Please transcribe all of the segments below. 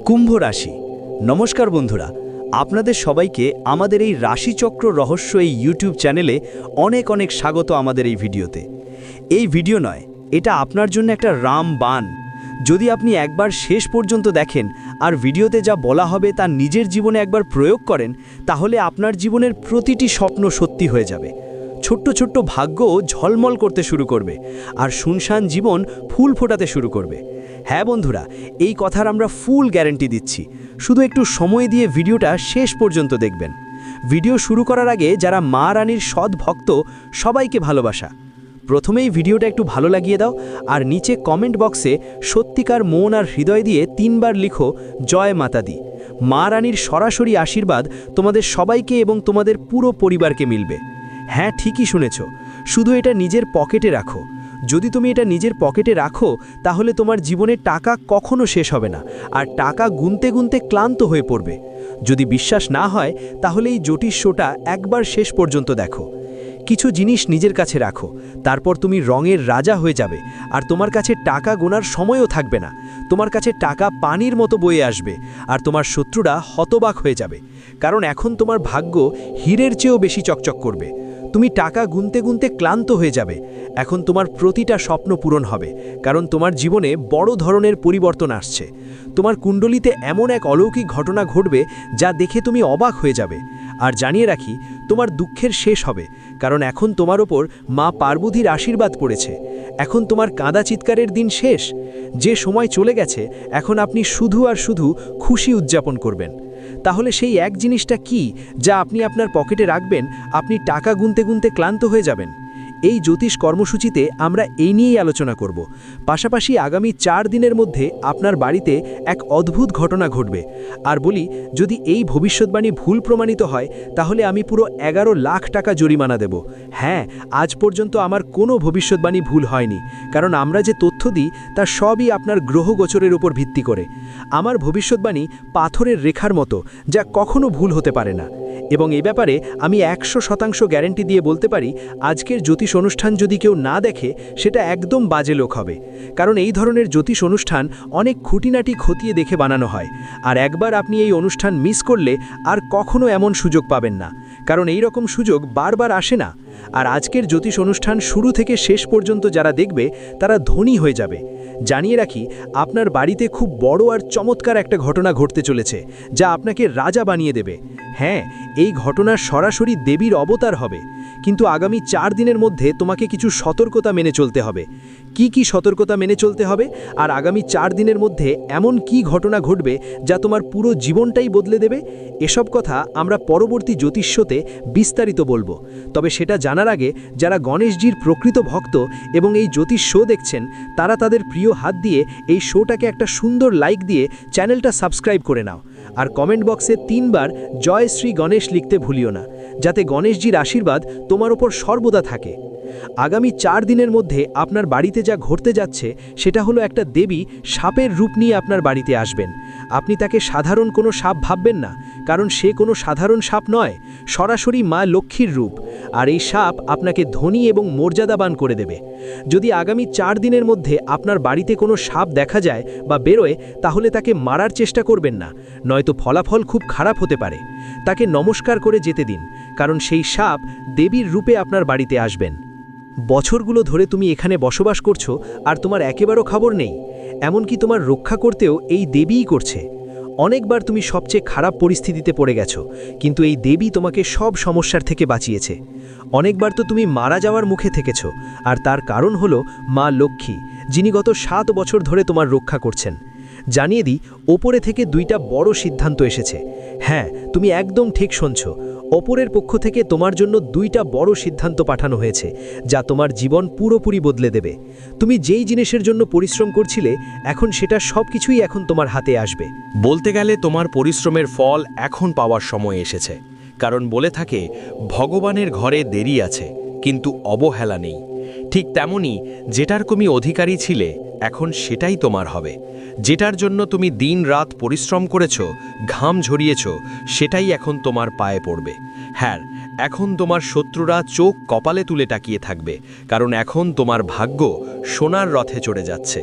কুম্ভ রাশি। নমস্কার বন্ধুরা, আপনাদের সবাইকে আমাদের এই রাশিচক্র রহস্য এই ইউটিউব চ্যানেলে অনেক অনেক স্বাগত আমাদের এই ভিডিওতে। এই ভিডিও নয়, এটা আপনার জন্য একটা রাম বান। যদি আপনি একবার শেষ পর্যন্ত দেখেন আর ভিডিওতে যা বলা হবে তা নিজের জীবনে একবার প্রয়োগ করেন, তাহলে আপনার জীবনের প্রতিটি স্বপ্ন সত্যি হয়ে যাবে। ছোট্ট ছোট্ট ভাগ্য ঝলমল করতে শুরু করবে, আর শুনশান জীবন ফুল ফোটাতে শুরু করবে। হ্যাঁ বন্ধুরা, এই কথার আমরা ফুল গ্যারেন্টি দিচ্ছি। শুধু একটু সময় দিয়ে ভিডিওটা শেষ পর্যন্ত দেখবেন। ভিডিও শুরু করার আগে যারা মা রানীর সৎ ভক্ত, সবাইকে ভালোবাসা। প্রথমেই ভিডিওটা একটু ভালো লাগিয়ে দাও, আর নিচে কমেন্ট বক্সে সত্যিকার মন আর হৃদয় দিয়ে তিনবার লিখো, জয় মাতা দি মা রানীর সরাসরি আশীর্বাদ তোমাদের সবাইকে এবং তোমাদের পুরো পরিবারকে মিলবে। হ্যাঁ ঠিকই শুনেছ। শুধু এটা নিজের পকেটে রাখো। যদি তুমি এটা নিজের পকেটে রাখো, তাহলে তোমার জীবনে টাকা কখনো শেষ হবে না, আর টাকা গুনতে গুনতে ক্লান্ত হয়ে পড়বে। যদি বিশ্বাস না হয়, তাহলে এই জ্যোতিষ্যটা একবার শেষ পর্যন্ত দেখো। কিছু জিনিস নিজের কাছে রাখো, তারপর তুমি রঙের রাজা হয়ে যাবে, আর তোমার কাছে টাকা গোনার সময়ও থাকবে না। তোমার কাছে টাকা পানির মতো বয়ে আসবে, আর তোমার শত্রুরা হতবাক হয়ে যাবে, কারণ এখন তোমার ভাগ্য হীরের চেয়েও বেশি চকচক করবে। তুমি টাকা গুনতে গুনতে ক্লান্ত হয়ে যাবে। এখন তোমার প্রতিটা স্বপ্ন পূরণ হবে, কারণ তোমার জীবনে বড় ধরনের পরিবর্তন আসছে। তোমার কুণ্ডলিতে এমন এক অলৌকিক ঘটনা ঘটবে যা দেখে তুমি অবাক হয়ে যাবে। আর জানিয়ে রাখি, তোমার দুঃখের শেষ হবে, কারণ এখন তোমার ওপর মা পার্বতীর আশীর্বাদ পড়েছে। এখন তোমার কাঁদা চিৎকারের দিন শেষ। যে সময় চলে গেছে, এখন আপনি শুধু আর শুধু খুশি উদযাপন করবেন। তাহলে সেই এক জিনিসটা কি যা আপনি আপনার পকেটে রাখবেন, আপনি টাকা গুনতে গুনতে ক্লান্ত হয়ে যাবেন? এই জ্যোতিষ কর্মসূচিতে আমরা এই নিয়েই আলোচনা করব। পাশাপাশি আগামী চার দিনের মধ্যে আপনার বাড়িতে এক অদ্ভুত ঘটনা ঘটবে। আর বলি, যদি এই ভবিষ্যৎবাণী ভুল প্রমাণিত হয়, তাহলে আমি পুরো এগারো লাখ টাকা জরিমানা দেব। হ্যাঁ আজ পর্যন্ত আমার কোনো ভবিষ্যৎবাণী ভুল হয়নি, কারণ আমরা যে তথ্য দিই, তা সবই আপনার গ্রহগোচরের উপর ভিত্তি করে। আমার ভবিষ্যৎবাণী পাথরের রেখার মতো, যা কখনো ভুল হতে পারে না। এবং এ ব্যাপারে আমি একশো শতাংশ গ্যারেন্টি দিয়ে বলতে পারি, আজকের জ্যোতিষ অনুষ্ঠান যদি কেউ না দেখে, সেটা একদম বাজে লোক হবে। কারণ এই ধরনের জ্যোতিষ অনুষ্ঠান অনেক খুঁটিনাটি খতিয়ে দেখে বানানো হয়। আর একবার আপনি এই অনুষ্ঠান মিস করলে আর কখনো এমন সুযোগ পাবেন না। কারণ এই রকম সুযোগ বারবার আসে না। আর আজকের জ্যোতিষ অনুষ্ঠান শুরু থেকে শেষ পর্যন্ত যারা দেখবে, তারা ধনী হয়ে যাবে। জানিয়ে রাখি, আপনার বাড়িতে খুব বড় আর চমৎকার একটা ঘটনা ঘটতে চলেছে, যা আপনাকে রাজা বানিয়ে দেবে। হ্যাঁ এই ঘটনার সরাসরি দেবীর অবতার হবে। কিন্তু আগামী চার দিনের মধ্যে তোমাকে কিছু সতর্কতা মেনে চলতে হবে। কি কি সতর্কতা মেনে চলতে হবে আর আগামী চার দিনের মধ্যে এমন কি ঘটনা ঘটবে যা তোমার পুরো জীবনটাই বদলে দেবে? এসব কথা আমরা পরবর্তী জ্যোতিষ্যতে বিস্তারিত বলব। তবে সেটা জানার আগে যারা গণেশজির প্রকৃত ভক্ত এবং এই জ্যোতিষ শো দেখছেন, তারা তাদের প্রিয় হাত দিয়ে এই শোটাকে একটা সুন্দর লাইক দিয়ে চ্যানেলটা সাবস্ক্রাইব করে নাও। আর কমেন্ট বক্সে তিনবার জয় শ্রী গণেশ লিখতে ভুলিও না, যাতে গণেশজির আশীর্বাদ তোমার ওপর সর্বদা থাকে। আগামী চার দিনের মধ্যে আপনার বাড়িতে যা ঘটতে যাচ্ছে, সেটা হলো একটা দেবী সাপের রূপ নিয়ে আপনার বাড়িতে আসবেন। আপনি তাকে সাধারণ কোনো সাপ ভাববেন না, কারণ সে কোনো সাধারণ সাপ নয়, সরাসরি মা লক্ষ্মীর রূপ, আর এই সাপ আপনাকে ধনী এবং মর্যাদাবান করে দেবে। যদি আগামী চার দিনের মধ্যে আপনার বাড়িতে কোনো সাপ দেখা যায় বা বেরোয়, তাহলে তাকে মারার চেষ্টা করবেন না, নয়তো ফলাফল খুব খারাপ হতে পারে। তাকে নমস্কার করে যেতে দিন, কারণ সেই সাপ দেবীর রূপে আপনার বাড়িতে আসবেন। বছরগুলো ধরে তুমি এখানে বসবাস করছ, আর তোমার একেবারও খবর নেই। এমনকি তোমার রক্ষা করতেও এই দেবীই করছে। অনেকবার তুমি সবচেয়ে খারাপ পরিস্থিতিতে পড়ে গেছো, কিন্তু এই দেবী তোমাকে সব সমস্যার থেকে বাঁচিয়েছে। অনেকবার তো তুমি মারা যাওয়ার মুখে থেকেছ, আর তার কারণ হলো মা লক্ষ্মী, যিনি গত সাত বছর ধরে তোমার রক্ষা করছেন। জানিয়ে দিই, ওপরে থেকে দুইটা বড় সিদ্ধান্ত এসেছে। হ্যাঁ তুমি একদম ঠিক শুনছ ওপরের পক্ষ থেকে তোমার জন্য দুইটা বড় সিদ্ধান্ত পাঠানো হয়েছে, যা তোমার জীবন পুরোপুরি বদলে দেবে। তুমি যেই জিনিসের জন্য পরিশ্রম করছিলে, এখন সেটা সব কিছুই এখন তোমার হাতে আসবে। বলতে গেলে তোমার পরিশ্রমের ফল এখন পাওয়ার সময় এসেছে, কারণ বলে থাকে, ভগবানের ঘরে দেরি আছে, কিন্তু অবহেলা নেই। ঠিক তেমনি যেটার তুমি অধিকারী ছিলে, এখন সেটাই তোমার হবে। যেটার জন্য তুমি দিন রাত পরিশ্রম করেছ, ঘাম ঝরিয়েছ, সেটাই এখন তোমার পায়ে পড়বে। হ্যাঁ এখন তোমার শত্রুরা চোখ কপালে তুলে তাকিয়ে থাকবে, কারণ এখন তোমার ভাগ্য সোনার রথে চড়ে যাচ্ছে।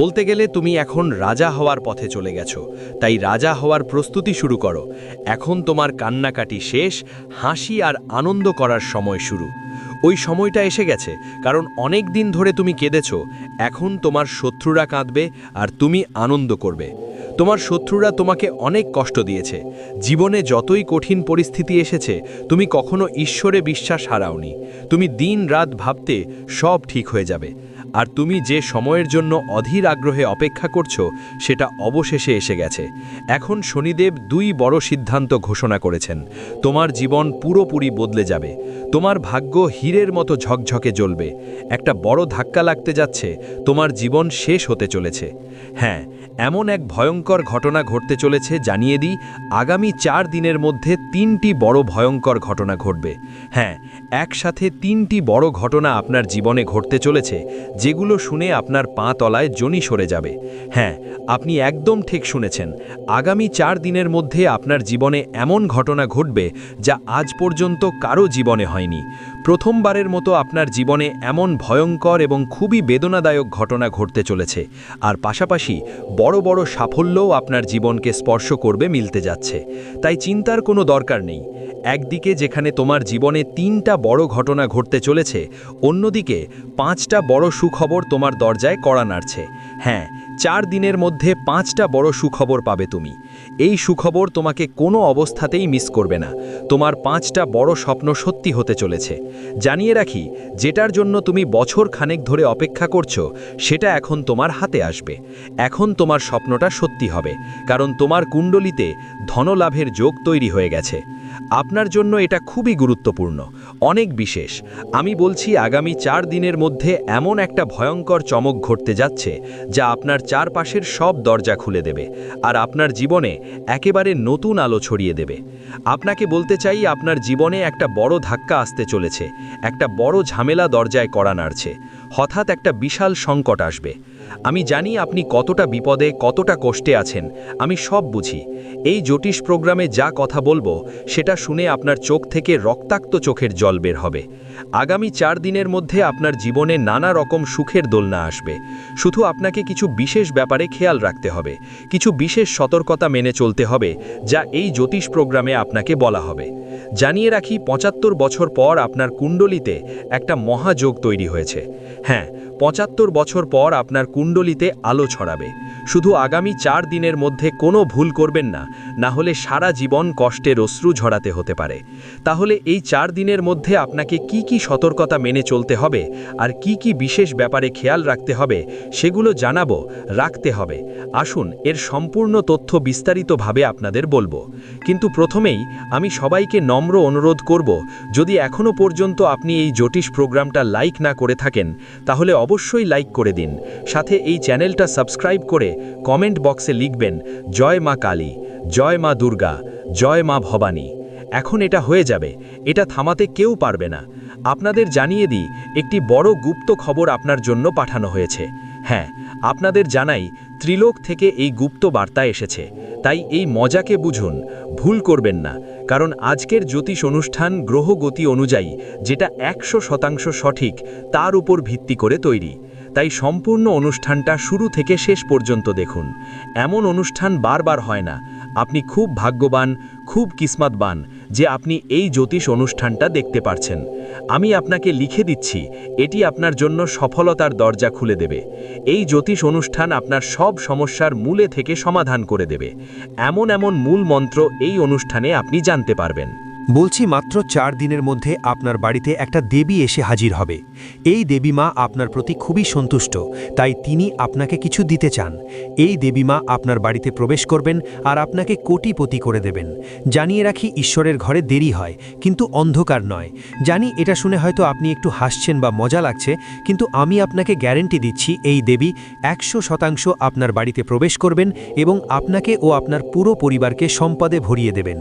বলতে গেলে তুমি এখন রাজা হওয়ার পথে চলে গেছো, তাই রাজা হওয়ার প্রস্তুতি শুরু করো। এখন তোমার কান্নাকাটি শেষ, হাসি আর আনন্দ করার সময় শুরু। ওই সময়টা এসে গেছে, কারণ অনেক দিন ধরে তুমি কেঁদেছ, এখন তোমার শত্রুরা কাঁদবে আর তুমি আনন্দ করবে। তোমার শত্রুরা তোমাকে অনেক কষ্ট দিয়েছে। জীবনে যতই কঠিন পরিস্থিতি এসেছে, তুমি কখনো ঈশ্বরে বিশ্বাস হারাওনি। তুমি দিন রাত ভাবতে সব ঠিক হয়ে যাবে। আর তুমি যে সময়ের জন্য অধীর আগ্রহে অপেক্ষা করছ, সেটা অবশেষে এসে গেছে। এখন শনিদেব দুই বড় সিদ্ধান্ত ঘোষণা করেছেন। তোমার জীবন পুরোপুরি বদলে যাবে। তোমার ভাগ্য হীরের মতো ঝকঝকে জ্বলবে। একটা বড় ধাক্কা লাগতে যাচ্ছে, তোমার জীবন শেষ হতে চলেছে। হ্যাঁ এমন এক ভয়ঙ্কর ঘটনা ঘটতে চলেছে, জানিয়ে দিই, আগামী চার দিনের মধ্যে তিনটি বড় ভয়ঙ্কর ঘটনা ঘটবে। হ্যাঁ একসাথে তিনটি বড় ঘটনা আপনার জীবনে ঘটতে চলেছে যেগুলো শুনে আপনার পা তলায় জনি সরে যাবে। হ্যাঁ আপনি একদম ঠিক শুনেছেন। আগামী চার দিনের মধ্যে আপনার জীবনে এমন ঘটনা ঘটবে যা আজ পর্যন্ত কারও জীবনে হয়নি। প্রথমবারের মতো আপনার জীবনে এমন ভয়ঙ্কর এবং খুবই বেদনাদায়ক ঘটনা ঘটতে চলেছে। আর পাশাপাশি বড় বড় সাফল্যও আপনার জীবনকে স্পর্শ করবে মিলতে যাচ্ছে। তাই চিন্তার কোনো দরকার নেই। একদিকে যেখানে তোমার জীবনে তিনটা বড় ঘটনা ঘটতে চলেছে, অন্যদিকে পাঁচটা বড় সুখবর তোমার দরজায় কড়া নাড়ছে। হ্যাঁ চার দিনের মধ্যে পাঁচটা বড় সুখবর পাবে তুমি। এই সুখবর তোমাকে কোনো অবস্থাতেই মিস করবে না। তোমার পাঁচটা বড় স্বপ্ন সত্যি হতে চলেছে। জানিয়ে রাখি, যেটার জন্য তুমি বছর খানেক ধরে অপেক্ষা করছ, সেটা এখন তোমার হাতে আসবে। এখন তোমার স্বপ্নটা সত্যি হবে, কারণ তোমার কুণ্ডলিতে ধনলাভের যোগ তৈরি হয়ে গেছে। আপনার জন্য এটা খুবই গুরুত্বপূর্ণ, অনেক বিশেষ। আমি বলছি আগামী চার দিনের মধ্যে এমন একটা ভয়ঙ্কর চমক ঘটতে যাচ্ছে, যা আপনার চারপাশের সব দরজা খুলে দেবে আর আপনার জীবনে একেবারে নতুন আলো ছড়িয়ে দেবে। আপনাকে বলতে চাই, আপনার জীবনে একটা বড় ধাক্কা আসতে চলেছে, একটা বড় ঝামেলা দরজায় করা নাড়ছে। হঠাৎ একটা বিশাল সংকট আসবে। আমি জানি আপনি কতটা বিপদে, কতটা কষ্টে আছেন। আমি সব বুঝি। এই জ্যোতিষ প্রোগ্রামে যা কথা বলব, সেটা শুনে আপনার চোখ থেকে রক্তাক্ত চোখের জল বের হবে। আগামী চার দিনের মধ্যে আপনার জীবনে নানা রকম সুখের দোলনা আসবে। শুধু আপনাকে কিছু বিশেষ ব্যাপারে খেয়াল রাখতে হবে। কিছু বিশেষ সতর্কতা মেনে চলতে হবে, যা এই জ্যোতিষ প্রোগ্রামে আপনাকে বলা হবে। জানিয়ে রাখি, পঁচাত্তর বছর পর আপনার কুণ্ডলিতে একটা মহাযোগ তৈরি হয়েছে। হ্যাঁ পঁচাত্তর বছর পর আপনার কুণ্ডলিতে আলো ছড়াবে। শুধু আগামী চার দিনের মধ্যে কোনো ভুল করবেন না না হলে সারা জীবন কষ্টের অশ্রু ঝরাতে হতে পারে। তাহলে এই চার দিনের মধ্যে আপনাকে কি কি সতর্কতা মেনে চলতে হবে, আর কি কি বিশেষ ব্যাপারে খেয়াল রাখতে হবে, সেগুলো জানাব, রাখতে হবে। আসুন, এর সম্পূর্ণ তথ্য বিস্তারিতভাবে আপনাদের বলব। কিন্তু প্রথমেই আমি সবাইকে নম্র অনুরোধ করব, যদি এখনও পর্যন্ত আপনি এই জ্যোতিষ প্রোগ্রামটা লাইক না করে থাকেন, তাহলে অবশ্যই লাইক করে দিন। সাথে এই চ্যানেলটা সাবস্ক্রাইব করে কমেন্ট বক্সে লিখবেন, জয় মা কালী, জয় মা দুর্গা, জয় মা ভবানী। এখন এটা হয়ে যাবে, এটা থামাতে কেউ পারবে না। আপনাদের জানিয়ে দিই, একটি বড় গুপ্ত খবর আপনার জন্য পাঠানো হয়েছে। হ্যাঁ আপনাদের জানাই, ত্রিলোক থেকে এই গুপ্ত বার্তা এসেছে। তাই এই মজাকে বুঝুন, ভুল করবেন না। কারণ আজকের জ্যোতিষ অনুষ্ঠান গ্রহগতি অনুযায়ী যেটা একশো শতাংশ সঠিক, তার উপর ভিত্তি করে তৈরি। তাই সম্পূর্ণ অনুষ্ঠানটা শুরু থেকে শেষ পর্যন্ত দেখুন। এমন অনুষ্ঠান বারবার হয় না। আপনি খুব ভাগ্যবান, খুব কিসমতবান যে আপনি এই জ্যোতিষ অনুষ্ঠানটা দেখতে পারছেন। আমি আপনাকে লিখে দিচ্ছি, এটি আপনার জন্য সফলতার দরজা খুলে দেবে। এই জ্যোতিষ অনুষ্ঠান আপনার সব সমস্যার মূলে থেকে সমাধান করে দেবে। এমন এমন মূল মন্ত্র এই অনুষ্ঠানে আপনি জানতে পারবেন। বলছি মাত্র চার দিনের মধ্যে আপনার বাড়িতে একটা দেবী এসে হাজির হবে। এই দেবী মা আপনার প্রতি খুবই সন্তুষ্ট, তাই তিনি আপনাকে কিছু দিতে চান। এই দেবী মা আপনার বাড়িতে প্রবেশ করবেন আর আপনাকে কোটিপতি করে দেবেন। জানিয়ে রাখি ঈশ্বরের ঘরে দেরি হয়, কিন্তু অন্ধকার নয়। জানি এটা শুনে হয়তো আপনি একটু হাসছেন বা মজা লাগছে, কিন্তু আমি আপনাকে গ্যারেন্টি দিচ্ছি এই দেবী একশো শতাংশ আপনার বাড়িতে প্রবেশ করবেন এবং আপনাকে ও আপনার পুরো পরিবারকে সম্পদে ভরিয়ে দেবেন।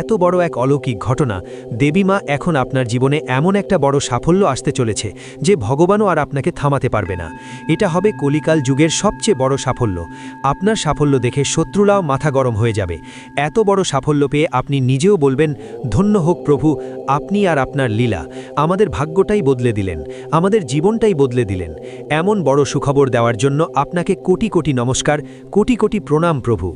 এত বড় এক অলৌকিক ঘটনা দেবীমা এখন আপনার জীবনে এমন একটা বড় সাফল্য আসতে চলেছে যে ভগবানও আর আপনাকে থামাতে পারবে না। এটা হবে কলিকাল যুগের সবচেয়ে বড় সাফল্য। আপনার সাফল্য দেখে শত্রুরাও মাথা গরম হয়ে যাবে। এত বড় সাফল্য পেয়ে আপনি নিজেও বলবেন, ধন্য হোক প্রভু, আপনি আর আপনার লীলা। আমাদের ভাগ্যটাই বদলে দিলেন, আমাদের জীবনটাই বদলে দিলেন। এমন বড় সুখবর দেওয়ার জন্য আপনাকে কোটি কোটি নমস্কার, কোটি কোটি প্রণাম প্রভু।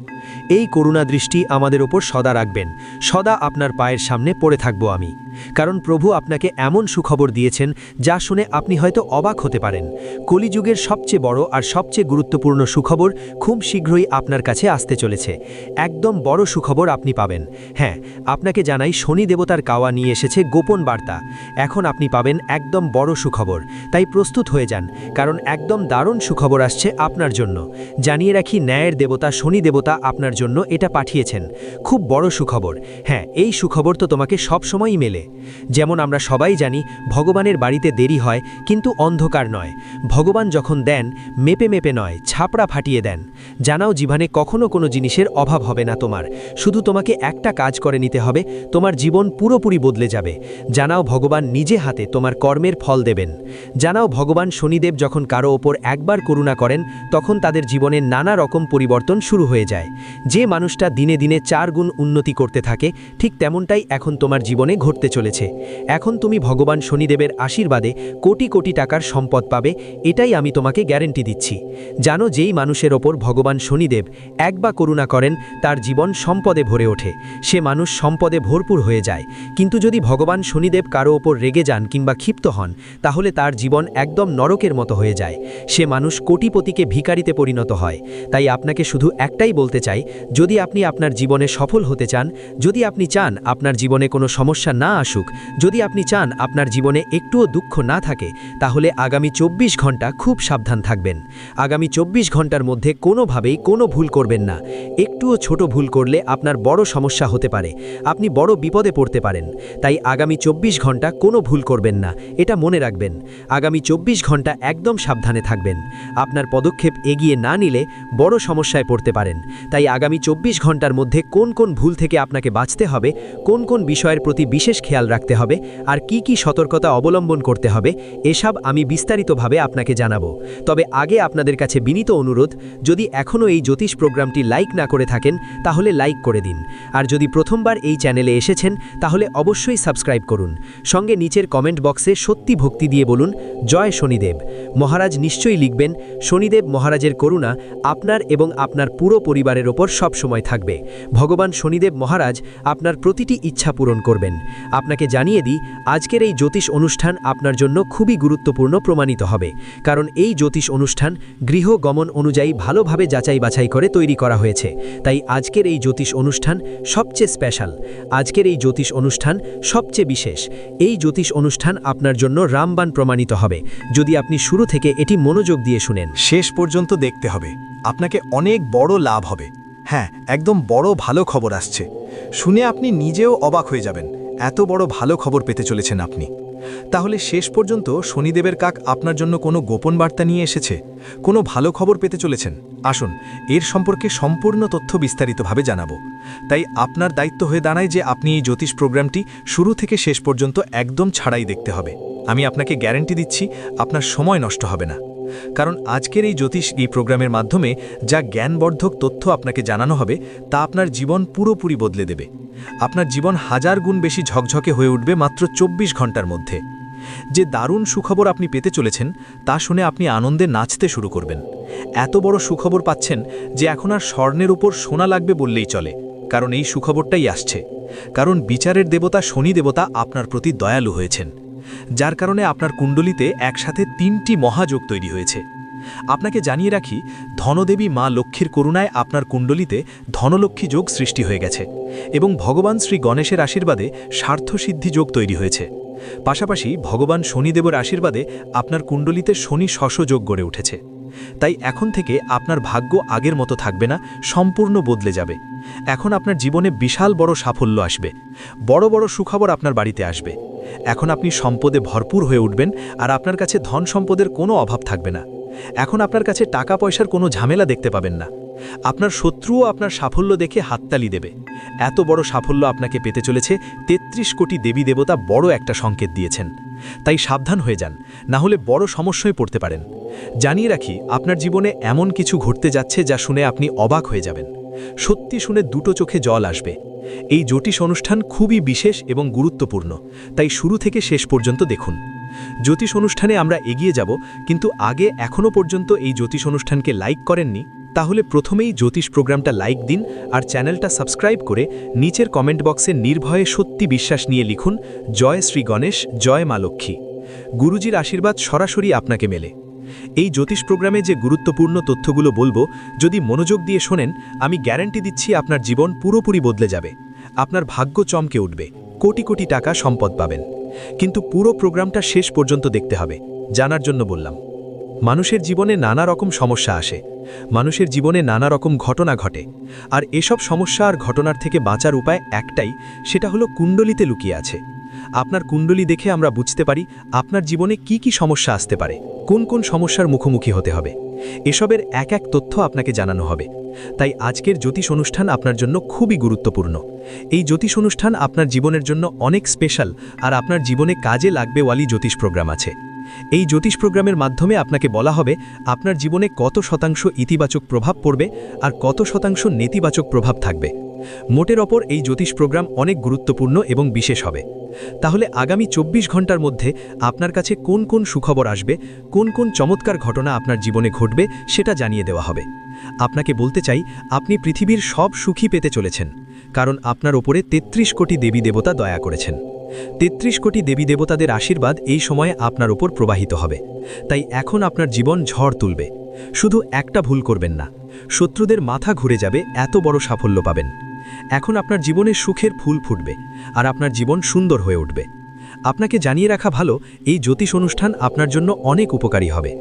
এই করুণা দৃষ্টি আমাদের ওপর সদা রাখবেন। সদা আপনার পায়ের সামনে পড়ে থাকব আমি। কারণ প্রভু আপনাকে এমন সুখবর দিয়েছেন যা শুনে আপনি হয়তো অবাক হতে পারেন। কলিযুগের সবচেয়ে বড় আর সবচেয়ে গুরুত্বপূর্ণ সুখবর খুব শীঘ্রই আপনার কাছে আসতে চলেছে। একদম বড় সুখবর আপনি পাবেন। হ্যাঁ আপনাকে জানাই শনি দেবতার কাওয়া নিয়ে এসেছে গোপন বার্তা। এখন আপনি পাবেন একদম বড় সুখবর। তাই প্রস্তুত হয়ে যান, কারণ একদম দারুণ সুখবর আসছে আপনার জন্য। জানিয়ে রাখি, ন্যায়ের দেবতা, শনি দেবতা আপনার জন্য এটা পাঠিয়েছেন। খুব বড় সুখবর। হ্যাঁ এই সুখবর তো তোমাকে সবসময়ই মেলে। যেমন আমরা সবাই জানি, ভগবানের বাড়িতে দেরি হয়, কিন্তু অন্ধকার নয়। ভগবান যখন দেন, মেপে মেপে নয়, ছাপড়া ফাটিয়ে দেন। জানাও জীবনে কখনো কোনো জিনিসের অভাব হবে না তোমার। শুধু তোমাকে একটা কাজ করে নিতে হবে, তোমার জীবন পুরোপুরি বদলে যাবে। জানাও ভগবান নিজে হাতে তোমার কর্মের ফল দেবেন। জানাও ভগবান শনিদেব যখন কারও ওপর একবার করুণা করেন, তখন তাদের জীবনে নানা রকম পরিবর্তন শুরু হয়ে যায়। যে মানুষটা দিনে দিনে চার গুণ উন্নতি করতে থাকে, ঠিক তেমনটাই এখন তোমার জীবনে ঘটতে চলেছে। এখন তুমি ভগবান শনিদেবের আশীর্বাদে কোটি কোটি টাকার সম্পদ পাবে, এটাই আমি তোমাকে গ্যারেন্টি দিচ্ছি। জানো যেই মানুষের ওপর ভগবান শনিদেব এক বা করুণা করেন, তার জীবন সম্পদে ভরে ওঠে। সে মানুষ সম্পদে ভরপুর হয়ে যায়। কিন্তু যদি ভগবান শনিদেব কারও ওপর রেগে যান কিংবা ক্ষিপ্ত হন, তাহলে তার জীবন একদম নরকের মতো হয়ে যায়। সে মানুষ কোটিপতিকে ভিকারিতে পরিণত হয়। তাই আপনাকে শুধু একটাই বলতে চাই, যদি আপনি আপনার জীবনে সফল হতে চান, যদি আপনি চান আপনার জীবনে কোনো সমস্যা না আসুক। যদি আপনি চান আপনার জীবনে একটুও দুঃখ না থাকে, তাহলে আগামী চব্বিশ ঘণ্টা খুব সাবধান থাকবেন। আগামী চব্বিশ ঘণ্টার মধ্যে কোনোভাবেই কোনো ভুল করবেন না। একটুও ছোট ভুল করলে আপনার বড় সমস্যা হতে পারে। আপনি বড় বিপদে পড়তে পারেন। তাই আগামী চব্বিশ ঘণ্টা কোনো ভুল করবেন না। এটা মনে রাখবেন। আগামী চব্বিশ ঘণ্টা একদম সাবধানে থাকবেন। আপনার পদক্ষেপ এগিয়ে না নিলে বড় সমস্যায় পড়তে পারেন। তাই আগামী চব্বিশ ঘণ্টার মধ্যে কোন কোন ভুল থেকে আপনাকে বাঁচতে হবে, কোন কোন বিষয়ের প্রতি বিশেষ খেয়াল রাখতে হবে আর কি কি সতর্কতা অবলম্বন করতে হবে, এসব আমি বিস্তারিতভাবে আপনাকে জানাব। তবে আগে আপনাদের কাছে বিনীত অনুরোধ, যদি এখনও এই জ্যোতিষ প্রোগ্রামটি লাইক না করে থাকেন, তাহলে লাইক করে দিন। আর যদি প্রথমবার এই চ্যানেলে এসেছেন, তাহলে অবশ্যই সাবস্ক্রাইব করুন। সঙ্গে নিচের কমেন্ট বক্সে সত্যি ভক্তি দিয়ে বলুন, জয় শনিদেব। মহারাজ নিশ্চয়ই লিখবেন, শনিদেব মহারাজের করুণা আপনার এবং আপনার পুরো পরিবারের ওপর সবসময় থাকবে। ভগবান শনিদেব মহারাজ আপনার প্রতিটি ইচ্ছা পূরণ করবেন। আপনাকে জানিয়ে দিই, আজকের এই জ্যোতিষ অনুষ্ঠান আপনার জন্য খুবই গুরুত্বপূর্ণ প্রমাণিত হবে। কারণ এই জ্যোতিষ অনুষ্ঠান গৃহ গমন অনুযায়ী ভালোভাবে যাচাই বাছাই করে তৈরি করা হয়েছে। তাই আজকের এই জ্যোতিষ অনুষ্ঠান সবচেয়ে স্পেশাল। আজকের এই জ্যোতিষ অনুষ্ঠান সবচেয়ে বিশেষ। এই জ্যোতিষ অনুষ্ঠান আপনার জন্য রামবান প্রমাণিত হবে। যদি আপনি শুরু থেকে এটি মনোযোগ দিয়ে শুনেন। শেষ পর্যন্ত দেখতে হবে। আপনাকে অনেক বড় লাভ হবে। হ্যাঁ একদম বড় ভালো খবর আসছে। শুনে আপনি নিজেও অবাক হয়ে যাবেন। এত বড় ভালো খবর পেতে চলেছেন আপনি। তাহলে শেষ পর্যন্ত শনিদেবের কাক আপনার জন্য কোনো গোপন বার্তা নিয়ে এসেছে? কোনো ভালো খবর পেতে চলেছেন? আসুন, এর সম্পর্কে সম্পূর্ণ তথ্য বিস্তারিতভাবে জানাব। তাই আপনার দায়িত্ব হয়ে দাঁড়ায় যে আপনি এই জ্যোতিষ প্রোগ্রামটি শুরু থেকে শেষ পর্যন্ত একদম ছাড়াই দেখতে হবে। আমি আপনাকে গ্যারেন্টি দিচ্ছি, আপনার সময় নষ্ট হবে না। কারণ আজকের এই জ্যোতিষ এই প্রোগ্রামের মাধ্যমে যা জ্ঞানবর্ধক তথ্য আপনাকে জানানো হবে, তা আপনার জীবন পুরোপুরি বদলে দেবে। আপনার জীবন হাজার গুণ বেশি ঝকঝকে হয়ে উঠবে মাত্র চব্বিশ ঘণ্টার মধ্যে। যে দারুণ সুখবর আপনি পেতে চলেছেন, তা শুনে আপনি আনন্দে নাচতে শুরু করবেন। এত বড় সুখবর পাচ্ছেন যে এখন আর স্বর্ণের উপর সোনা লাগবে বললেই চলে, কারণ এই সুখবরটাই আসছে। কারণ বিচারের দেবতা শনি দেবতা আপনার প্রতি দয়ালু হয়েছেন। যার কারণে আপনার কুণ্ডলিতে একসাথে তিনটি মহাযোগ তৈরি হয়েছে। আপনাকে জানিয়ে রাখি, ধনদেবী মা লক্ষ্মীর করুণায় আপনার কুণ্ডলিতে ধনলক্ষ্মী যোগ সৃষ্টি হয়ে গেছে এবং ভগবান শ্রী গণেশের আশীর্বাদে স্বার্থসিদ্ধি যোগ তৈরি হয়েছে। পাশাপাশি ভগবান শনিদেবর আশীর্বাদে আপনার কুণ্ডলিতে শনি শশ যোগ গড়ে উঠেছে। তাই এখন থেকে আপনার ভাগ্য আগের মতো থাকবে না, সম্পূর্ণ বদলে যাবে। এখন আপনার জীবনে বিশাল বড় সাফল্য আসবে। বড় বড় সুখবর আপনার বাড়িতে আসবে। এখন আপনি সম্পদে ভরপুর হয়ে উঠবেন আর আপনার কাছে ধন সম্পদের কোনো অভাব থাকবে না। এখন আপনার কাছে টাকা পয়সার কোনো ঝামেলা দেখতে পাবেন না। আপনার শত্রুও আপনার সাফল্য দেখে হাততালি দেবে। এত বড় সাফল্য আপনাকে পেতে চলেছে ৩৩ কোটি দেবী দেবতা বড় একটা সংকেত দিয়েছেন। তাই সাবধান হয়ে যান, না হলে বড় সমস্যায় পড়তে পারেন। জানিয়ে রাখি, আপনার জীবনে এমন কিছু ঘটতে যাচ্ছে যা শুনে আপনি অবাক হয়ে যাবেন। সত্যি শুনে দুটো চোখে জল আসবে। এই জ্যোতিষ অনুষ্ঠান খুবই বিশেষ এবং গুরুত্বপূর্ণ, তাই শুরু থেকে শেষ পর্যন্ত দেখুন। জ্যোতিষ অনুষ্ঠানে আমরা এগিয়ে যাব, কিন্তু আগে এখনও পর্যন্ত এই জ্যোতিষ অনুষ্ঠানকে লাইক করেননি? তাহলে প্রথমেই জ্যোতিষ প্রোগ্রামটা লাইক দিন আর চ্যানেলটা সাবস্ক্রাইব করে নিচের কমেন্ট বক্সে নির্ভয়ে সত্যি বিশ্বাস নিয়ে লিখুন, জয় শ্রী গণেশ, জয় মা লক্ষ্মী। গুরুজির আশীর্বাদ সরাসরি আপনাকে মেলে। এই জ্যোতিষ প্রোগ্রামে যে গুরুত্বপূর্ণ তথ্যগুলো বলব, যদি মনোযোগ দিয়ে শোনেন, আমি গ্যারান্টি দিচ্ছি আপনার জীবন পুরোপুরি বদলে যাবে। আপনার ভাগ্য চমকে উঠবে। কোটি কোটি টাকা সম্পদ পাবেন। কিন্তু পুরো প্রোগ্রামটা শেষ পর্যন্ত দেখতে হবে। জানার জন্য বললাম। মানুষের জীবনে নানা রকম সমস্যা আসে। মানুষের জীবনে নানা রকম ঘটনা ঘটে। আর এসব সমস্যা আর ঘটনার থেকে বাঁচার উপায় একটাই, সেটা হলো কুণ্ডলিতে লুকিয়ে আছে। আপনার কুণ্ডলী দেখে আমরা বুঝতে পারি আপনার জীবনে কি কি সমস্যা আসতে পারে, কোন কোন সমস্যার মুখোমুখি হতে হবে। এসবের এক এক তথ্য আপনাকে জানানো হবে। তাই আজকের জ্যোতিষ অনুষ্ঠান আপনার জন্য খুবই গুরুত্বপূর্ণ। এই জ্যোতিষ অনুষ্ঠান আপনার জীবনের জন্য অনেক স্পেশাল আর আপনার জীবনে কাজে লাগবে ওয়ালি জ্যোতিষ প্রোগ্রাম আছে। এই জ্যোতিষ প্রোগ্রামের মাধ্যমে আপনাকে বলা হবে আপনার জীবনে কত শতাংশ ইতিবাচক প্রভাব পড়বে আর কত শতাংশ নেতিবাচক প্রভাব থাকবে। মোটের ওপর এই জ্যোতিষ প্রোগ্রাম অনেক গুরুত্বপূর্ণ এবং বিশেষ হবে। তাহলে আগামী ২৪ ঘণ্টার মধ্যে আপনার কাছে কোন কোন সুখবর আসবে, কোন কোন চমৎকার ঘটনা আপনার জীবনে ঘটবে সেটা জানিয়ে দেওয়া হবে। আপনাকে বলতে চাই, আপনি পৃথিবীর সব সুখী পেতে চলেছেন, কারণ আপনার ওপরে ৩৩ কোটি দেবী দেবতা দয়া করেছেন। ৩৩ কোটি দেবী দেবতাদের আশীর্বাদ এই সময়ে আপনার ওপর প্রবাহিত হবে। তাই এখন আপনার জীবন ঝড় তুলবে। শুধু একটা ভুল করবেন না, শত্রুদের মাথা ঘুরে যাবে, এত বড় সাফল্য পাবেন। এখন আপনার জীবনে সুখের ফুল ফুটবে, আর আপনার জীবন সুন্দর হয়ে উঠবে। আপনাকে জানিয়ে রাখা ভালো, এই জ্যোতিষ অনুষ্ঠান আপনার জন্য অনেক উপকারী হবে।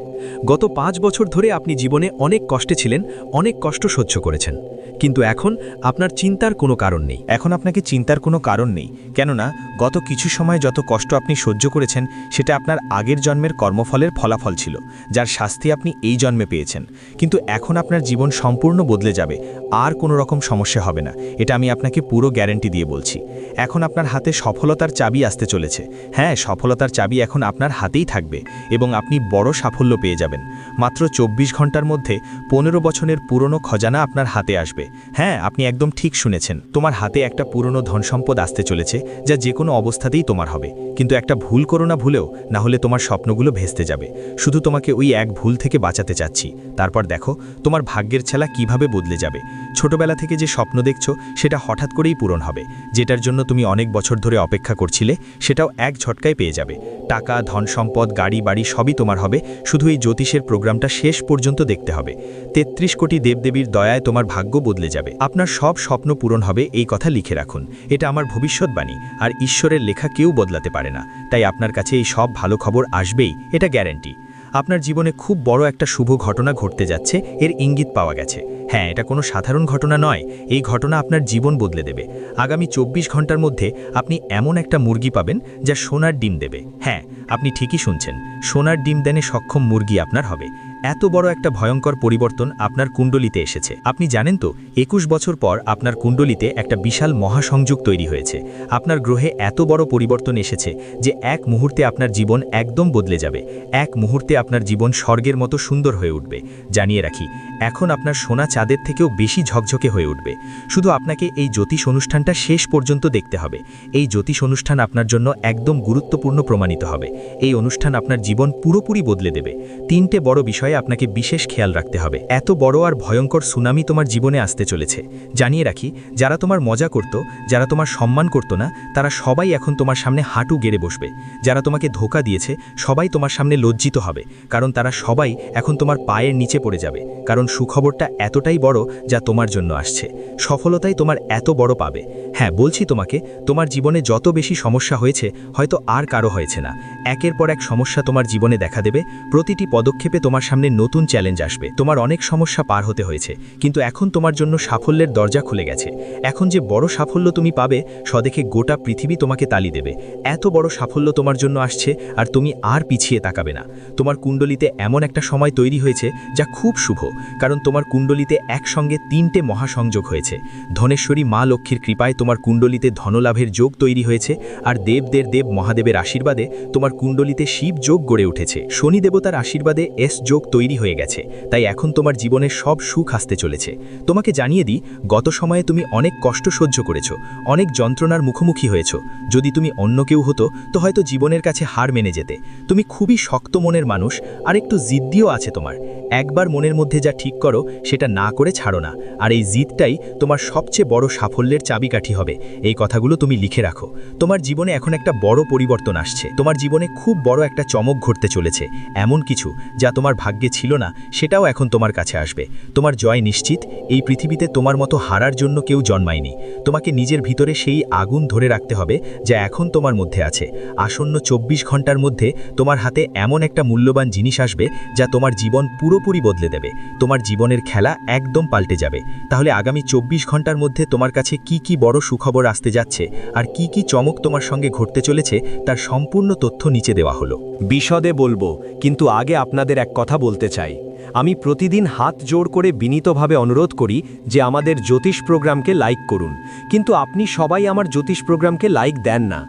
গত পাঁচ বছর ধরে আপনি জীবনে অনেক কষ্টে ছিলেন, অনেক কষ্ট সহ্য করেছেন। কিন্তু এখন আপনার চিন্তার কোনো কারণ নেই। এখন আপনাকে চিন্তার কোনো কারণ নেই, কেননা গত কিছু সময় যত কষ্ট আপনি সহ্য করেছেন, সেটা আপনার আগের জন্মের কর্মফলের ফলাফল ছিল, যার শাস্তি আপনি এই জন্মে পেয়েছেন। কিন্তু এখন আপনার জীবন সম্পূর্ণ বদলে যাবে, আর কোনো রকম সমস্যা হবে না। এটা আমি আপনাকে পুরো গ্যারেন্টি দিয়ে বলছি। এখন আপনার হাতে সফলতার চাবি আসতে চলেছে। হ্যাঁ সফলতার চাবি এখন আপনার হাতেই থাকবে এবং আপনি বড় সাফল্য পেয়ে যাবেন। মাত্র চব্বিশ ঘণ্টার মধ্যে পনেরো বছরের পুরনো খজানা আপনার হাতে আসবে। হ্যাঁ আপনি একদম ঠিক শুনেছেন, তোমার হাতে একটা পুরনো ধনসম্পদ আসতে চলেছে যা যে কোনো অবস্থাতেই তোমার হবে। কিন্তু একটা ভুল করো না ভুলেও, না হলে তোমার স্বপ্নগুলো ভেস্তে যাবে। শুধু তোমাকে ওই এক ভুল থেকে বাঁচাতে চাচ্ছি। তারপর দেখো, তোমার ভাগ্যের ছেলা কীভাবে বদলে যাবে। ছোটবেলা থেকে যে স্বপ্ন দেখছ, সেটা হঠাৎ করেই পূরণ হবে। যেটার জন্য তুমি অনেক বছর ধরে অপেক্ষা করছিলে, সেটাও এক ঝটকায় পেয়ে যাবে। টাকা, ধন সম্পদ, গাড়ি, বাড়ি সবই তোমার হবে। শুধু এই জ্যোতিষের প্রোগ্রামটা শেষ পর্যন্ত দেখতে হবে। তেত্রিশ কোটি দেবদেবীর দয়ায় তোমার ভাগ্য বদলে যাবে। আপনার সব স্বপ্ন পূরণ হবে এই কথা লিখে রাখুন। এটা আমার ভবিষ্যৎবাণী, আর ঈশ্বরের লেখা কেউ বদলাতে পারে না। তাই আপনার কাছে এই সব ভালো খবর আসবেই, এটা গ্যারেন্টি। আপনার জীবনে খুব বড় একটা শুভ ঘটনা ঘটতে যাচ্ছে, এর ইঙ্গিত পাওয়া গেছে। হ্যাঁ এটা কোনো সাধারণ ঘটনা নয়, এই ঘটনা আপনার জীবন বদলে দেবে। আগামী চব্বিশ ঘণ্টার মধ্যে আপনি এমন একটা মুরগি পাবেন যা সোনার ডিম দেবে। হ্যাঁ আপনি ঠিকই শুনছেন, সোনার ডিম দেনে সক্ষম মুরগি আপনার হবে। এত বড় একটা ভয়ঙ্কর পরিবর্তন আপনার কুণ্ডলিতে এসেছে। আপনি জানেন তো, একুশ বছর পর আপনার কুণ্ডলিতে একটা বিশাল মহাসংযোগ তৈরি হয়েছে। আপনার গ্রহে এত বড় পরিবর্তন এসেছে যে এক মুহূর্তে আপনার জীবন একদম বদলে যাবে। এক মুহূর্তে আপনার জীবন স্বর্গের মতো সুন্দর হয়ে উঠবে। জানিয়ে রাখি, এখন আপনার সোনা চাঁদের থেকেও বেশি ঝকঝকে হয়ে উঠবে। শুধু আপনাকে এই জ্যোতিষ অনুষ্ঠানটা শেষ পর্যন্ত দেখতে হবে। এই জ্যোতিষ অনুষ্ঠান আপনার জন্য একদম গুরুত্বপূর্ণ প্রমাণিত হবে। এই অনুষ্ঠান আপনার জীবন পুরোপুরি বদলে দেবে। তিনটে বড় বিষয়ে আপনাকে বিশেষ খেয়াল রাখতে হবে। এত বড় আর ভয়ঙ্কর সুনামি তোমার জীবনে আসতে চলেছে। জানিয়ে রাখি, যারা তোমার মজা করত, যারা তোমার সম্মান করত না, তারা সবাই এখন তোমার সামনে হাঁটু গেড়ে বসবে। যারা তোমাকে ধোকা দিয়েছে, সবাই তোমার সামনে লজ্জিত হবে, কারণ তারা সবাই এখন তোমার পায়ের নিচে পড়ে যাবে, কারণ সুখবরটা এতটাই বড় যা তোমার জন্য আসছে। সফলতাই তোমার এত বড় পাবে। হ্যাঁ বলছি তোমাকে, তোমার জীবনে যত বেশি সমস্যা হয়েছে, হয়তো আর কারও হয়েছে না। একের পর এক সমস্যা তোমার জীবনে দেখা দেবে, প্রতিটি পদক্ষেপে তোমার সামনে সামনে নতুন চ্যালেঞ্জ আসবে। তোমার অনেক সমস্যা পার হতে হয়েছে, কিন্তু এখন তোমার জন্য সাফল্যের দরজা খুলে গেছে। এখন যে বড় সাফল্য তুমি পাবে সদেখে গোটা পৃথিবী তোমাকে তালি দেবে। এত বড় সাফল্য তোমার জন্য আসছে, আর তুমি আর পিছিয়ে তাকাবে না। তোমার কুণ্ডলিতে এমন একটা সময় তৈরি হয়েছে, যা খুব শুভ, কারণ তোমার কুণ্ডলিতে একসঙ্গে তিনটে মহাসংযোগ হয়েছে। ধনেশ্বরী মা লক্ষ্মীর কৃপায় তোমার কুণ্ডলিতে ধনলাভের যোগ তৈরি হয়েছে, আর দেবদের দেব মহাদেবের আশীর্বাদে তোমার কুণ্ডলিতে শিব যোগ গড়ে উঠেছে। শনি দেবতার আশীর্বাদে এস যোগ তৈরি হয়ে গেছে। তাই এখন তোমার জীবনে সব সুখ আসতে চলেছে। তোমাকে জানিয়ে দিই, গত সময়ে তুমি অনেক কষ্ট সহ্য করেছ, অনেক যন্ত্রণার মুখোমুখি হয়েছো। যদি তুমি অন্য কেউ হতো, তো হয়তো জীবনের কাছে হার মেনে যেতে। তুমি খুবই শক্ত মনের মানুষ, আর একটু জিদ্দিও আছে তোমার। একবার মনের মধ্যে যা ঠিক করো, সেটা না করে ছাড়ো না। আর এই জিদটাই তোমার সবচেয়ে বড় সাফল্যের চাবিকাঠি হবে। এই কথাগুলো তুমি লিখে রাখো। তোমার জীবনে এখন একটা বড় পরিবর্তন আসছে। তোমার জীবনে খুব বড় একটা চমক ঘটতে চলেছে। এমন কিছু, যা তোমার ভাগ্যে ছিল না, সেটাও এখন তোমার কাছে আসবে। তোমার জয় নিশ্চিত, এই পৃথিবীতে তোমার মতো হারার জন্য কেউ জন্মায়নি। তোমাকে নিজের ভিতরে সেই আগুন ধরে রাখতে হবে, যা এখন তোমার মধ্যে আছে। আসন্ন চব্বিশ ঘণ্টার মধ্যে তোমার হাতে এমন একটা মূল্যবান জিনিস আসবে, যা তোমার জীবন পুরোপুরি বদলে দেবে। তোমার জীবনের খেলা একদম পাল্টে যাবে। তাহলে আগামী চব্বিশ ঘণ্টার মধ্যে তোমার কাছে কি কি বড় সুখবর আসতে যাচ্ছে, আর কি কি চমক তোমার সঙ্গে ঘটতে চলেছে, তার সম্পূর্ণ তথ্য নিচে দেওয়া হলো। বিশদে বলব, কিন্তু আগে আপনাদের এক কথা বলতে চাই। আমি প্রতিদিন হাত জোড় করে বিনীতভাবে অনুরোধ করি যে আমাদের জ্যোতিষ প্রোগ্রামকে লাইক করুন। কিন্তু আপনি সবাই আমার জ্যোতিষ প্রোগ্রামকে লাইক দেন না।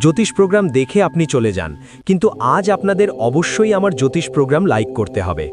জ্যোতিষ প্রোগ্রাম দেখে আপনি চলে যান। কিন্তু আজ আপনাদের অবশ্যই আমার জ্যোতিষ প্রোগ্রাম লাইক করতে হবে।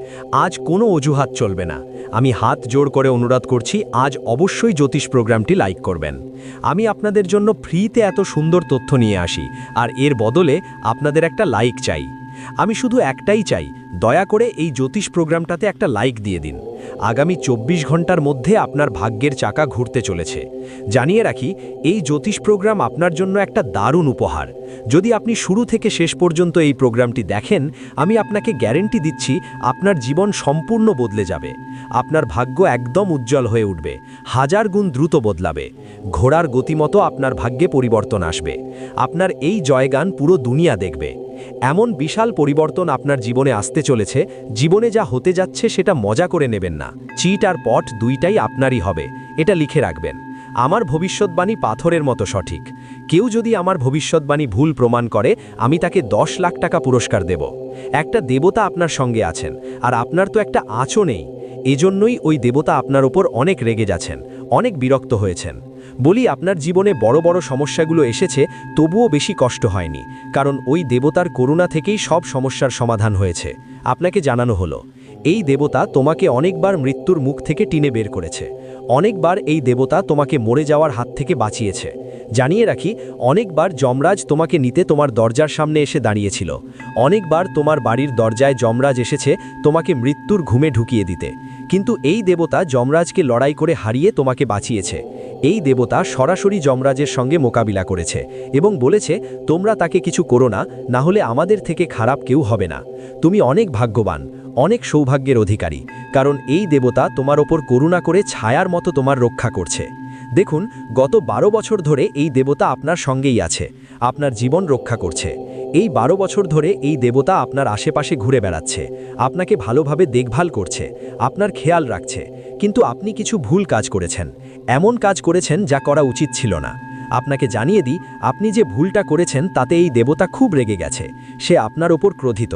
আজ কোনো অজুহাত চলবে না। আমি হাত জোড় করে অনুরোধ করছি, আজ অবশ্যই জ্যোতিষ প্রোগ্রামটি লাইক করবেন। আমি আপনাদের জন্য ফ্রিতে এত সুন্দর তথ্য নিয়ে আসি। আর এর বদলে আপনাদের একটা লাইক চাই। আমি শুধু একটাই চাই, দয়া করে এই জ্যোতিষ প্রোগ্রামটাতে একটা লাইক দিয়ে দিন। আগামী চব্বিশ ঘণ্টার মধ্যে আপনার ভাগ্যের চাকা ঘুরতে চলেছে। জানিয়ে রাখি, এই জ্যোতিষ প্রোগ্রাম আপনার জন্য একটা দারুণ উপহার। যদি আপনি শুরু থেকে শেষ পর্যন্ত এই প্রোগ্রামটি দেখেন, আমি আপনাকে গ্যারেন্টি দিচ্ছি আপনার জীবন সম্পূর্ণ বদলে যাবে। আপনার ভাগ্য একদম উজ্জ্বল হয়ে উঠবে, হাজার গুণ দ্রুত বদলাবে, ঘোড়ার গতিমতো আপনার ভাগ্যে পরিবর্তন আসবে। আপনার এই জয়গান পুরো দুনিয়া দেখবে। এমন বিশাল পরিবর্তন আপনার জীবনে আসতে চলেছে, জীবনে যা হতে যাচ্ছে সেটা মজা করে নেবেন না। চিট আর পট দুইটাই আপনারই হবে, এটা লিখে রাখবেন। আমার ভবিষ্যৎবাণী পাথরের মতো সঠিক। কেউ যদি আমার ভবিষ্যৎবাণী ভুল প্রমাণ করে, আমি তাকে দশ লাখ টাকা পুরস্কার দেব। একটা দেবতা আপনার সঙ্গে আছেন, আর আপনার তো একটা আঁচও নেই। এজন্যই ওই দেবতা আপনার ওপর অনেক রেগে যাচ্ছেন, অনেক বিরক্ত হয়েছেন। বলি আপনার জীবনে বড় বড় সমস্যাগুলো এসেছে, তবুও বেশি কষ্ট হয়নি, কারণ ওই দেবতার করুণা থেকেই সব সমস্যার সমাধান হয়েছে। আপনাকে জানানো হলো, এই দেবতা তোমাকে অনেকবার মৃত্যুর মুখ থেকে টিনে বের করেছে। অনেকবার এই দেবতা তোমাকে মরে যাওয়ার হাত থেকে বাঁচিয়েছে। জানিয়ে রাখি, অনেকবার যমরাজ তোমাকে নিতে তোমার দরজার সামনে এসে দাঁড়িয়েছিল। অনেকবার তোমার বাড়ির দরজায় যমরাজ এসেছে তোমাকে মৃত্যুর ঘুমে ঢুকিয়ে দিতে। কিন্তু এই দেবতা যমরাজকে লড়াই করে হারিয়ে তোমাকে বাঁচিয়েছে। এই দেবতা সরাসরি যমরাজের সঙ্গে মোকাবিলা করেছে এবং বলেছে, তোমরা তাকে কিছু করো না হলে আমাদের থেকে খারাপ কেউ হবে না। তুমি অনেক ভাগ্যবান। অনেক সৌভাগ্যের অধিকারী, কারণ এই দেবতা তোমার ওপর করুণা করে ছায়ার মতো তোমার রক্ষা করছে। দেখুন, গত বারো বছর ধরে এই দেবতা আপনার সঙ্গেই আছে, আপনার জীবন রক্ষা করছে। এই বারো বছর ধরে এই দেবতা আপনার আশেপাশে ঘুরে বেড়াচ্ছে, আপনাকে ভালোভাবে দেখভাল করছে, আপনার খেয়াল রাখছে। কিন্তু আপনি কিছু ভুল কাজ করেছেন, এমন কাজ করেছেন যা করা উচিত ছিল না। আপনাকে জানিয়ে দিই, আপনি যে ভুলটা করেছেন তাতে এই দেবতা খুব রেগে গেছে, সে আপনার ওপর ক্রোধিত।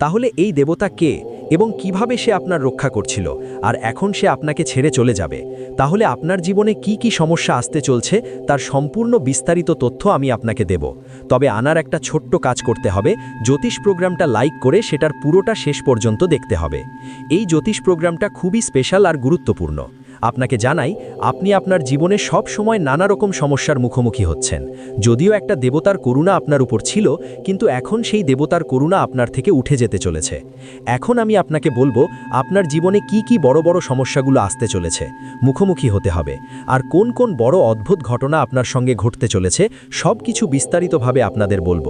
তাহলে এই দেবতা কে এবং কীভাবে সে আপনার রক্ষা করছিল? আর এখন সে আপনাকে ছেড়ে চলে যাবে। তাহলে আপনার জীবনে কি কি সমস্যা আসতে চলছে তার সম্পূর্ণ বিস্তারিত তথ্য আমি আপনাকে দেব। তবে আনার একটা ছোট্ট কাজ করতে হবে। জ্যোতিষ প্রোগ্রামটা লাইক করে সেটার পুরোটা শেষ পর্যন্ত দেখতে হবে। এই জ্যোতিষ প্রোগ্রামটা খুবই স্পেশাল আর গুরুত্বপূর্ণ। আপনাকে জানাই, আপনি আপনার জীবনে সব সময় নানা রকম সমস্যার মুখোমুখি হচ্ছেন। যদিও একটা দেবতার করুণা আপনার উপর ছিল, কিন্তু এখন সেই দেবতার করুণা আপনার থেকে উঠে যেতে চলেছে। এখন আমি আপনাকে বলব, আপনার জীবনে কি কি বড় বড় সমস্যাগুলো আসতে চলেছে, মুখোমুখি হতে হবে। আর কোন কোন বড় অদ্ভুত ঘটনা আপনার সঙ্গে ঘটতে চলেছে সব কিছু বিস্তারিতভাবে আপনাদের বলব।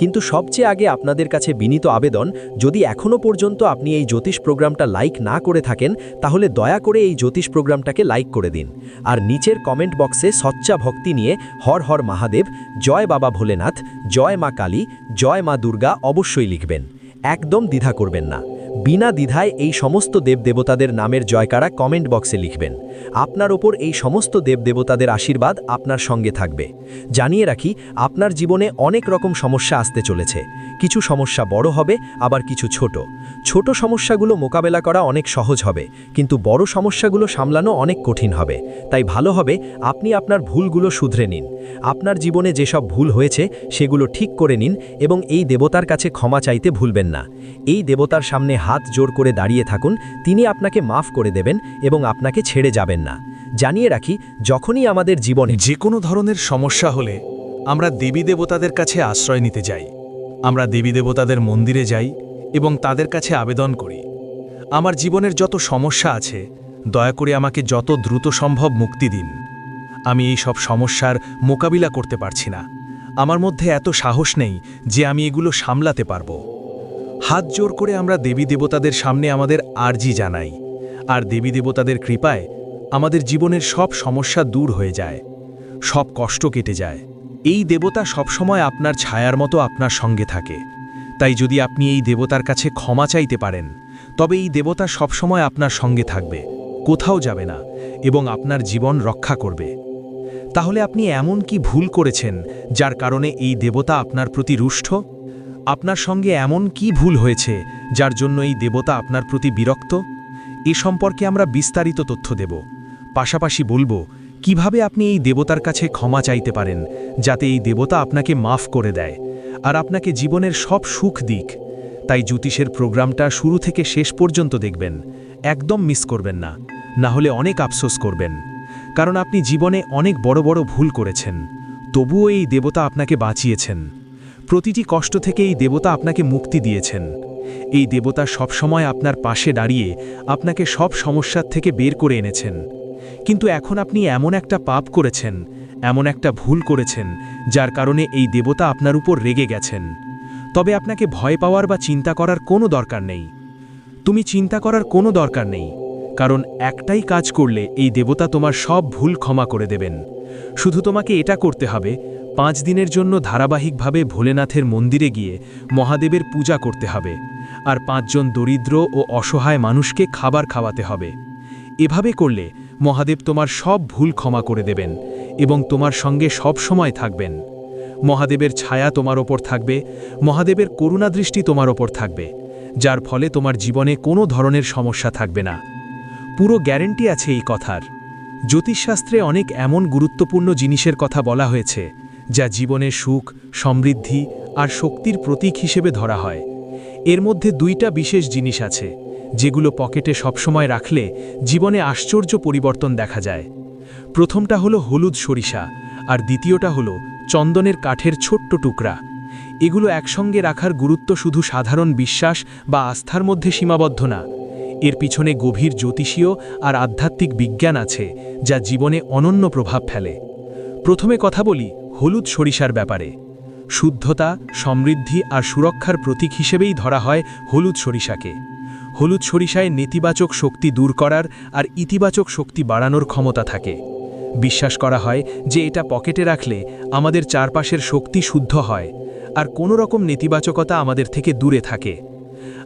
কিন্তু সবচেয়ে আগে আপনাদের কাছে বিনীত আবেদন, যদি এখনও পর্যন্ত আপনি এই জ্যোতিষ প্রোগ্রামটা লাইক না করে থাকেন, তাহলে দয়া করে এই জ্যোতিষ প্রোগ্রামটাকে লাইক করে দিন। আর নিচের কমেন্ট বক্সে সচ্চা ভক্তি নিয়ে হর হর মহাদেব, জয় বাবা ভোলেনাথ, জয় মা কালী, জয় মা দুর্গা অবশ্যই লিখবেন। একদম দ্বিধা করবেন না। বিনা দ্বিধায় এই সমস্ত দেবদেবতাদের নামের জয়কারা কমেন্ট বক্সে লিখবেন। আপনার ওপর এই সমস্ত দেবদেবতাদের আশীর্বাদ আপনার সঙ্গে থাকবে। জানিয়ে রাখি, আপনার জীবনে অনেক রকম সমস্যা আসতে চলেছে। কিছু সমস্যা বড় হবে, আবার কিছু ছোট। ছোট সমস্যাগুলো মোকাবেলা করা অনেক সহজ হবে, কিন্তু বড় সমস্যাগুলো সামলানো অনেক কঠিন হবে। তাই ভালো হবে, আপনি আপনার ভুলগুলো শুধরে নিন। আপনার জীবনে যেসব ভুল হয়েছে, সেগুলো ঠিক করে নিন এবং এই দেবতার কাছে ক্ষমা চাইতে ভুলবেন না। এই দেবতার সামনে হাত জোর করে দাঁড়িয়ে থাকুন, তিনি আপনাকে মাফ করে দেবেন এবং আপনাকে ছেড়ে যাবেন না। জানিয়ে রাখি, যখনই আমাদের জীবনে যে কোনো ধরনের সমস্যা হলে আমরা দেবী দেবতাদের কাছে আশ্রয় নিতে যাই। আমরা দেবী দেবতাদের মন্দিরে যাই এবং তাদের কাছে আবেদন করি। আমার জীবনের যত সমস্যা আছে, দয়া করে আমাকে যত দ্রুত সম্ভব মুক্তি দিন। আমি এই সব সমস্যার মোকাবিলা করতে পারছি না। আমার মধ্যে এত সাহস নেই যে আমি এগুলো সামলাতে পারব। হাত জোর করে আমরা দেবী দেবতাদের সামনে আমাদের আর্জি জানাই। আর দেবী দেবতাদের কৃপায় আমাদের জীবনের সব সমস্যা দূর হয়ে যায়, সব কষ্ট কেটে যায়। এই দেবতা সবসময় আপনার ছায়ার মতো আপনার সঙ্গে থাকে। তাই যদি আপনি এই দেবতার কাছে ক্ষমা চাইতে পারেন, তবে এই দেবতা সবসময় আপনার সঙ্গে থাকবে, কোথাও যাবে না এবং আপনার জীবন রক্ষা করবে। তাহলে আপনি এমন কি ভুল করেছেন, যার কারণে এই দেবতা আপনার প্রতি রুষ্ট? আপনার সঙ্গে এমন কি ভুল হয়েছে, যার জন্য এই দেবতা আপনার প্রতি বিরক্ত? এ সম্পর্কে আমরা বিস্তারিত তথ্য দেব। পাশাপাশি বলব, কীভাবে আপনি এই দেবতার কাছে ক্ষমা চাইতে পারেন, যাতে এই দেবতা আপনাকে মাফ করে দেয়, আর আপনাকে জীবনের সব সুখ দিক? তাই জ্যোতিষের প্রোগ্রামটা শুরু থেকে শেষ পর্যন্ত দেখবেন। একদম মিস করবেন না। না হলে অনেক আফসোস করবেন। কারণ আপনি জীবনে অনেক বড় বড় ভুল করেছেন। তবুও এই দেবতা আপনাকে বাঁচিয়েছেন। প্রতিটি কষ্ট থেকে এই দেবতা আপনাকে মুক্তি দিয়েছেন। এই দেবতা সবসময় আপনার পাশে দাঁড়িয়ে আপনাকে সব সমস্যার থেকে বের করে এনেছেন। কিন্তু এখন আপনি এমন একটা পাপ করেছেন, এমন একটা ভুল করেছেন, যার কারণে এই দেবতা আপনার উপর রেগে গেছেন। তবে আপনাকে ভয় পাওয়ার বা চিন্তা করার কোনো দরকার নেই। তুমি চিন্তা করার কোনো দরকার নেই, কারণ একটাই কাজ করলে এই দেবতা তোমার সব ভুল ক্ষমা করে দেবেন। শুধু তোমাকে এটা করতে হবে পাঁচ দিনের জন্য ধারাবাহিকভাবে ভোলেনাথের মন্দিরে গিয়ে মহাদেবের পূজা করতে হবে আর পাঁচজন দরিদ্র ও অসহায় মানুষকে খাবার খাওয়াতে হবে। এভাবে করলে মহাদেব তোমার সব ভুল ক্ষমা করে দেবেন এবং তোমার সঙ্গে সব সময় থাকবেন। মহাদেবের ছায়া তোমার ওপর থাকবে, মহাদেবের করুণাদৃষ্টি তোমার ওপর থাকবে, যার ফলে তোমার জীবনে কোনো ধরনের সমস্যা থাকবে না। পুরো গ্যারেন্টি আছে এই কথার। জ্যোতিষশাস্ত্রে অনেক এমন গুরুত্বপূর্ণ জিনিসের কথা বলা হয়েছে যা জীবনে সুখ, সমৃদ্ধি আর শক্তির প্রতীক হিসেবে ধরা হয়। এর মধ্যে দুইটা বিশেষ জিনিস আছে, যেগুলো পকেটে সবসময় রাখলে জীবনে আশ্চর্য পরিবর্তন দেখা যায়। প্রথমটা হলো হলুদ সরিষা আর দ্বিতীয়টা হলো চন্দনের কাঠের ছোট্ট টুকরা। এগুলো একসঙ্গে রাখার গুরুত্ব শুধু সাধারণ বিশ্বাস বা আস্থার মধ্যে সীমাবদ্ধ না। এর পিছনে গভীর জ্যোতিষীয় আর আধ্যাত্মিক বিজ্ঞান আছে, যা জীবনে অনন্য প্রভাব ফেলে। প্রথমে কথা বলি হলুদ সরিষার ব্যাপারে। শুদ্ধতা, সমৃদ্ধি আর সুরক্ষার প্রতীক হিসেবেই ধরা হয় হলুদ সরিষাকে। হলুদ সরিষায় নেতিবাচক শক্তি দূর করার আর ইতিবাচক শক্তি বাড়ানোর ক্ষমতা থাকে। বিশ্বাস করা হয় যে এটা পকেটে রাখলে আমাদের চারপাশের শক্তি শুদ্ধ হয় আর কোনো রকম নেতিবাচকতা আমাদের থেকে দূরে থাকে।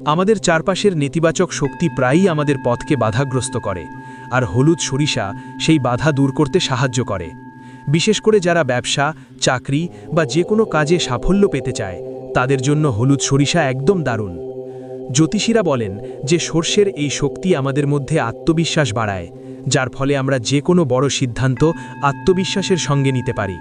আমাদের চারপাশের নেতিবাচক শক্তি প্রায়ই আমাদের পথকে বাধাগ্রস্ত করে আর হলুদ সরিষা সেই বাধা দূর করতে সাহায্য করে। বিশেষ করে যারা ব্যবসা, চাকরি বা যে কোনো কাজে সাফল্য পেতে চায়, তাদের জন্য হলুদ সরিষা একদম দারুণ। জ্যোতিষীরা বলেন যে সর্ষের এই শক্তি আমাদের মধ্যে আত্মবিশ্বাস বাড়ায়, যার ফলে আমরা যে কোনো বড় সিদ্ধান্ত আত্মবিশ্বাসের সঙ্গে নিতে পারি।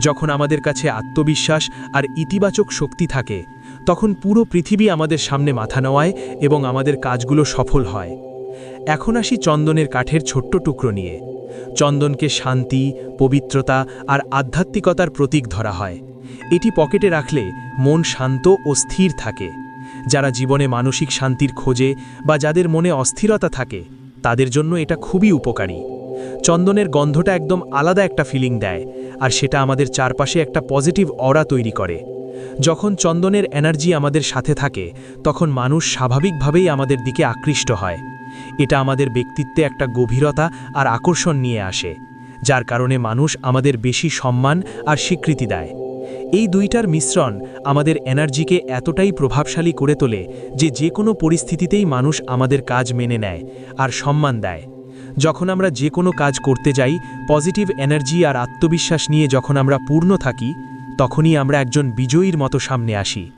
যখন আমাদের কাছে আত্মবিশ্বাস আর ইতিবাচক শক্তি থাকে, তখন পুরো পৃথিবী আমাদের সামনে মাথা নেওয়ায় এবং আমাদের কাজগুলো সফল হয়। এখন আসি চন্দনের কাঠের ছোট্ট টুকরো নিয়ে। চন্দনকে শান্তি, পবিত্রতা আর আধ্যাত্মিকতার প্রতীক ধরা হয়। এটি পকেটে রাখলে মন শান্ত ও স্থির থাকে। যারা জীবনে মানসিক শান্তির খোঁজে বা যাদের মনে অস্থিরতা থাকে, তাদের জন্য এটা খুবই উপকারী। চন্দনের গন্ধটা একদম আলাদা একটা ফিলিং দেয় আর সেটা আমাদের চারপাশে একটা পজিটিভ অরা তৈরি করে। যখন চন্দনের এনার্জি আমাদের সাথে থাকে, তখন মানুষ স্বাভাবিকভাবেই আমাদের দিকে আকৃষ্ট হয়। এটা আমাদের ব্যক্তিত্বে একটা গভীরতা আর আকর্ষণ নিয়ে আসে, যার কারণে মানুষ আমাদের বেশি সম্মান আর স্বীকৃতি দেয়। এই দুইটার মিশ্রণ আমাদের এনার্জিকে এতটাই প্রভাবশালী করে তোলে যে যে কোনো পরিস্থিতিতেই মানুষ আমাদের কাজ মেনে নেয় আর সম্মান দেয়। যখন আমরা যে কোনো কাজ করতে যাই, পজিটিভ এনার্জি আর আত্মবিশ্বাস নিয়ে যখন আমরা পূর্ণ থাকি, তখনই আমরা একজন বিজয়ীর মতো সামনে আসি।